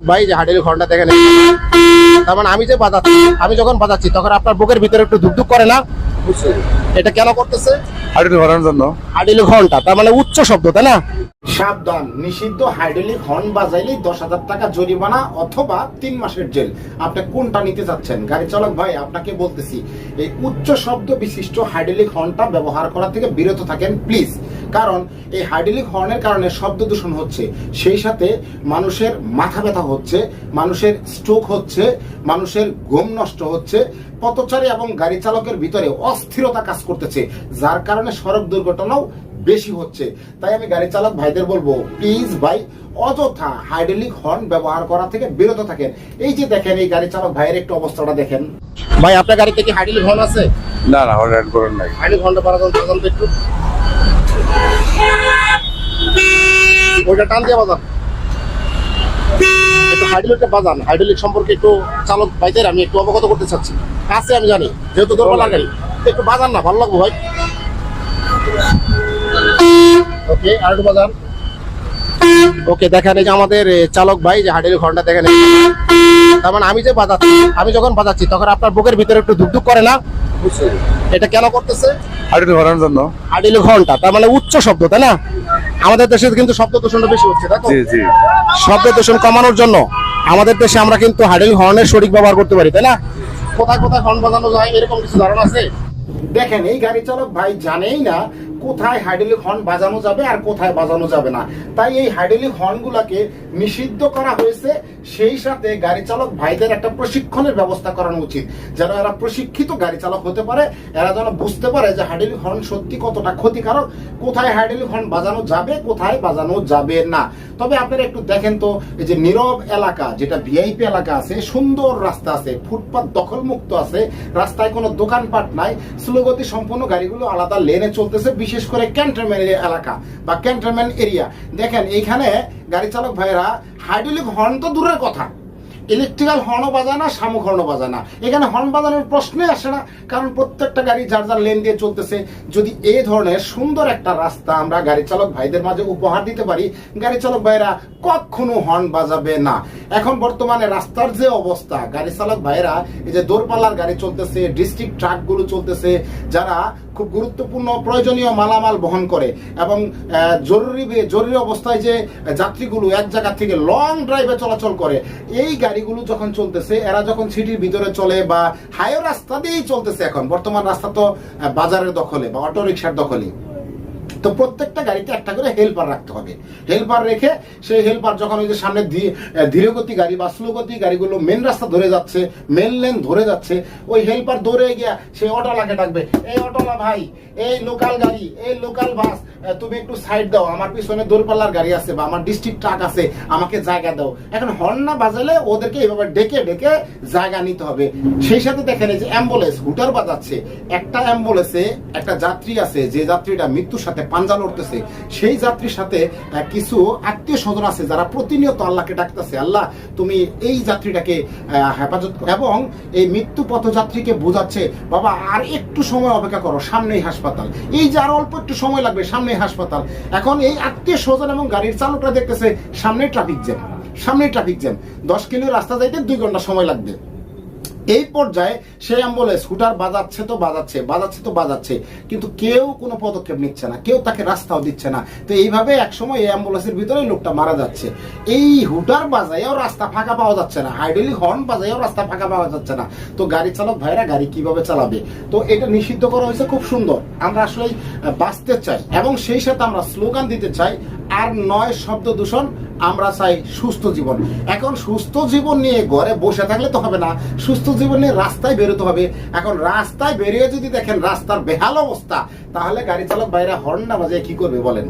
ভাই যে হাডেল ঘণ্টা দেখেন। তার মানে আমি যে বাজাচ্ছি আমি যখন বাজাচ্ছি তখন আপনার বুকের ভিতরে একটু ধুকধুক করে না? এটা কেন করতেছে? হাইড্রোজেন ভরানোর জন্য। হাডেল ঘণ্টা তার মানে উচ্চ শব্দ তাই না? সাবধান নিষিদ্ধ হাইড্রোলিক হর্ন বাজাইলে দশ হাজার টাকা জরিমানা অথবা তিন মাসের জেল। আপনি কোনটা নিতে চাচ্ছেন? গাড়ি চালক ভাই আপনাকে বলতেছি এই উচ্চ শব্দ বিশিষ্ট হাইড্রোলিক হর্নটা ব্যবহার করা থেকে বিরত থাকেন প্লিজ। কারণ এই হাইড্রোলিক হর্নের কারণে শব্দ দূষণ হচ্ছে। সেই সাথে মানুষের মাথা ব্যথা হচ্ছে মানুষের স্ট্রোক হচ্ছে মানুষের ঘুম নষ্ট হচ্ছে পথচারী এবং গাড়ি চালকের ভিতরে অস্থিরতা কাজ করতেছে যার কারণে সড়ক দুর্ঘটনাও বেশি হচ্ছে। তাই আমি গাড়ি চালক ভাইদের বলব প্লিজ ভাই অযথা হাইড্রোলিক হর্ন ব্যবহার করা থেকে বিরত থাকেন। এই যে দেখেন এই গাড়ি চালক ভাইয়ের একটু অবস্থাটা দেখেন। ভাই আপনার গাড়িতে কি হাইড্রোলিক হর্ন আছে? না না হর্ন করেন নাই। হাইড্রোলিক হর্নটা বাড়ানো বাজান একটু। ওইটা টান দিয়ে বাজান। একটু হাইড্রোলিকটা বাজান। হাইড্রোলিক সম্পর্কে একটু চালক ভাইদের আমি একটু অবগত করতে চাচ্ছি। আছে আমি জানি যেহেতু গাড়ি একটু বাজান না ভালো লাগবো ভাই। ওকে আর একটু বাজান। ওকে দেখেন এই যে আমাদের চালক ভাই যে হাইড্রোলিক হর্নটা দেখেন। তার মানে আমি যে বাজাচ্ছি আমি যখন বাজাচ্ছি তখন আপনার বুকের ভিতরে একটু ধুকধুক করে না? এটা কেন করতেছে? হাডিল ভরানোর জন্য। হাডিল ঘণ্টা তার মানে উচ্চ শব্দ তাই না? আমাদের দেশে কিন্তু শব্দ দূষণটা বেশি হচ্ছে তাই জি জি। শব্দ দূষণ কমানোর জন্য আমাদের দেশে আমরা কিন্তু হাডিল হর্নের সঠিক ব্যবহার করতে পারি তাই না? কোথায় কোথায় হর্ন বাজানো যায় এরকম কিছু ধারণা আছে? দেখেন এই গাড়ি চালক ভাই জানেই না কোথায় হাইড্রোলিক হর্ন বাজানো যাবে আর কোথায় বাজানো যাবে না। তাই এই হাইড্রোলিক হর্ন গুলাকে নিষিদ্ধ করা হয়েছে। সেই সাথে গাড়ি চালক ভাইদের একটা প্রশিক্ষণের ব্যবস্থা করানো উচিত। যেন এরা প্রশিক্ষিত গাড়ি চালক হতে পারে, এরা যেন বুঝতে পারে যে হাইড্রোলিক হর্ন সত্যি কতটা ক্ষতিকারক, কোথায় হাইড্রোলিক হর্ন বাজানো যাবে, কোথায় বাজানো যাবে না। তবে আপনারা একটু দেখেন তো, এই যে নীরব এলাকা, যেটা ভিআইপি এলাকা আছে, সুন্দর রাস্তা আছে, ফুটপাত দখল মুক্ত আছে, রাস্তায় কোনো দোকানপাট নাই স্লোগতি সম্পন্ন গাড়িগুলো আলাদা লেনে চলতেছে, বিশেষ করে ক্যান্টনমেন্ট এলাকা বা ক্যান্টনমেন্ট এরিয়া। দেখেন, এইখানে গাড়ি চালক ভাইরা হাইড্রোলিক হর্ন তো দূরের কথা। ইলেকট্রিক্যাল হর্নও বাজায় না, শামুক হর্নও বাজায় না। এখানে হর্ন বাজানোর প্রশ্নই আসে না, কারণ প্রত্যেকটা গাড়ি যার যার লেন দিয়ে চলতেছে। যদি এই ধরনের সুন্দর একটা রাস্তা আমরা গাড়ি চালক ভাইদের মাঝে উপহার দিতে পারি, গাড়ি চালক ভাইরা কখনো হর্ন বাজাবে না। এখন বর্তমানে রাস্তার যে অবস্থা, গাড়ি চালক ভাইরা এই যে দোরপাল্লার গাড়ি চলতেছে, ডিস্ট্রিক্ট ট্রাকগুলো চলতেছে, যারা খুব গুরুত্বপূর্ণ প্রয়োজনীয় মালামাল বহন করে এবং জরুরি জরুরি অবস্থায় যে যাত্রীগুলো এক জায়গা থেকে লং ড্রাইভে চলাচল করে, এই গাড়িগুলো যখন চলতেছে, এরা যখন সিটির ভিতরে চলে বা হাইওয়ে রাস্তা দিয়েই চলতেছে এখন, বর্তমান রাস্তা তো বাজারের দখলে বা অটো রিক্সার দখলে তো প্রত্যেকটা গাড়িতে একটা করে হেল্পার রাখতে হবে। হেল্পার রেখে সেই হেল্পার যখন ওই যে সামনে ধীরগতি গাড়ি বা স্লোগতি গাড়িগুলো মেন রাস্তা ধরে যাচ্ছে মেন লেন ধরে যাচ্ছে, ওই হেল্পার দৌড়ে গিয়া সেই অটোলাকে ডাকবে, এই অটোলা ভাই, এই লোকাল গাড়ি, এই লোকাল বাস তুমি একটু সাইড দাও, আমার পিছনে দূরপাল্লার গাড়ি আছে বা আমার ডিস্ট্রিক্ট ট্রাক আছে, আমাকে জায়গা দাও। এখন হর্ন না বাজালে ওদেরকে এইভাবে ডেকে ডেকে জায়গা নিতে হবে। সেই সাথে দেখেন যে অ্যাম্বুলেন্স হুটার বাজাচ্ছে। একটা অ্যাম্বুলেন্সে একটা যাত্রী আছে, যে যাত্রীটা মৃত্যুর সাথে পাঞ্জা লড়তেছে সেই যাত্রীর সাথে কিছু আত্মীয় স্বজন আছে যারা প্রতিনিয়ত আল্লাহকে ডাকতেছে, আল্লাহ, তুমি এই যাত্রীটাকে হেফাজত করো। এবং এই মৃত্যু পথযাত্রীকে বোঝাচ্ছে, বাবা, আর একটু সময় অপেক্ষা করো, সামনেই হাসপাতাল। এই যে আর অল্প একটু সময় লাগবে, সামনেই হাসপাতাল। এখন এই আত্মীয় স্বজন এবং গাড়ির চালকরা দেখতেছে, সামনেই ট্রাফিক জ্যাম সামনে ট্রাফিক জ্যাম। দশ কিলো রাস্তা যাইতে দুই ঘণ্টা সময় লাগবে। এই পর্যায়ে সেই অ্যাম্বুলেন্স হুটার বাজাচ্ছে তো বাজাচ্ছে বাজাচ্ছে তো বাজাচ্ছে, কিন্তু কেউ কোনো পদক্ষেপ নিচ্ছে না, কেউ তাকে রাস্তাও দিচ্ছে না। তো এইভাবে একসময় এই অ্যাম্বুলেন্সের ভিতরে লোকটা মারা যাচ্ছে। এই হুটার বাজাইও রাস্তা ফাঁকা পাওয়া যাচ্ছে না, হাইড্রোলিক হর্ন বাজাইও রাস্তা ফাঁকা পাওয়া যাচ্ছে না। তো গাড়ি চালক ভাইরা গাড়ি কীভাবে চালাবে? তো এটা নিষিদ্ধ করা হয়েছে, খুব সুন্দর। আমরা আসলে বাঁচতে চাই, এবং সেই সাথে আমরা স্লোগান দিতে চাই আর নয় শব্দ দূষণ, আমরা চাই সুস্থ জীবন। এখন সুস্থ জীবন নিয়ে ঘরে বসে থাকলে তো হবে না। সুস্থ জীবন নিয়ে রাস্তায় বেরোতে হবে। এখন রাস্তায় বেরিয়ে যদি দেখেন রাস্তার বেহাল অবস্থা, তাহলে গাড়ি চালক বাইরে হর্ন না বাজে কি করবে বলেন?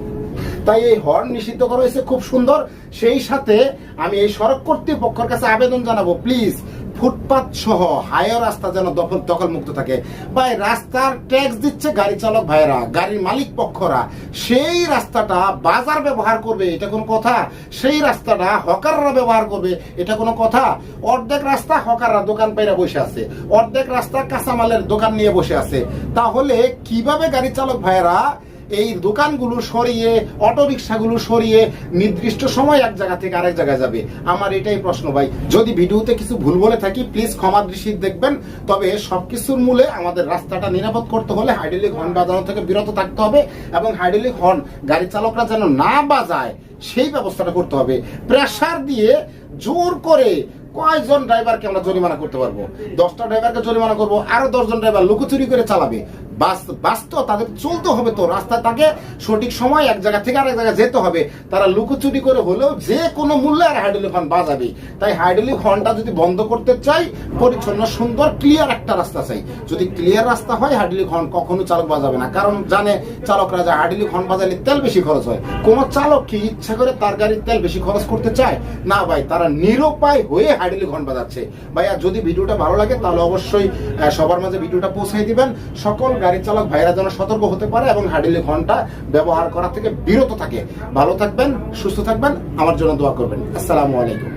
তাই এই হর্ন নিষিদ্ধ করা হয়েছে, খুব সুন্দর। সেই সাথে আমি এই সড়ক কর্তৃপক্ষের কাছে আবেদন জানাব প্লিজ ফুটপাত সহ হাইওয়ে রাস্তা যেন দখল দখল মুক্ত থাকে। ভাই, রাস্তার ট্যাক্স দিচ্ছে গাড়ি চালক ভাইরা গাড়ির মালিক পক্ষরা। সেই রাস্তাটা বাজার ব্যবহার করবে, এটা কোনো কথা। সেই রাস্তাটা হকাররা ব্যবহার করবে, এটা কোনো কথা। অর্ধেক রাস্তা হকাররা দোকান পাইরা বসে আছে। অর্ধেক রাস্তা কাঁচামালের দোকান নিয়ে বসে আছে। তাহলে কীভাবে গাড়ি চালক ভাইরা এই দোকানগুলো সরিয়ে অটো রিক্সাগুলো সরিয়ে নির্দিষ্ট সময় এক জায়গা থেকে আরেক জায়গায় যাবে। আমার এটাই প্রশ্ন ভাই। যদি ভিডিওতে কিছু ভুল বলে থাকি প্লিজ ক্ষমা দৃষ্টি দেখবেন। তবে সবকিছুর মূলে আমাদের রাস্তাটা নিরাপদ করতে হলে হাইড্রোলিক হর্ন বাজানো থেকে বিরত থাকতে হবে এবং হাইড্রোলিক হর্ন গাড়ি চালকরা যেন না বাজায়, সেই ব্যবস্থাটা করতে হবে। প্রেসার দিয়ে জোর করে কয়জন ড্রাইভারকে আমরা জরিমানা করতে পারব? দশটা ড্রাইভারকে জরিমানা করব, আরও দশজন ড্রাইভার লুকোচুরি করে চালাবে। বাস বাস তো তাদের চলতে হবে তো, রাস্তায় তাকে সঠিক সময় এক জায়গা থেকে আরেক জায়গায় যেতে হবে। তারা লুকোচুরি করে হলেও যে কোনো মূল্যে আর হাইড্রোলিক হর্ন বাজাবে। তাই হাইড্রোলিক হর্নটা যদি বন্ধ করতে চাই, পরিচ্ছন্ন, সুন্দর ক্লিয়ার একটা রাস্তা চাই। যদি ক্লিয়ার রাস্তা হয়, হাইড্রোলিক হর্ন কখনো চালক বাজাবে না। কারণ জানে চালকরা যে হাইড্রোলিক হর্ন বাজালে তেল বেশি খরচ হয়। কোন চালক কি ইচ্ছা করে তার গাড়ির তেল বেশি খরচ করতে চায়? না ভাই, তারা নিরুপায় হয়ে হাইড্রোলিক ঘন বাজাচ্ছে। ভাইয়া, যদি ভিডিওটা ভালো লাগে, তাহলে অবশ্যই সবার মাঝে ভিডিওটা পৌঁছাই দিবেন। সকল গাড়ি চালক ভাইরা যেন সতর্ক হতে পারে এবং হাইডলি ঘণ্টা ব্যবহার করা থেকে বিরত থাকে। ভালো থাকবেন, সুস্থ থাকবেন, আমার জন্য দোয়া করবেন। আসসালামু আলাইকুম।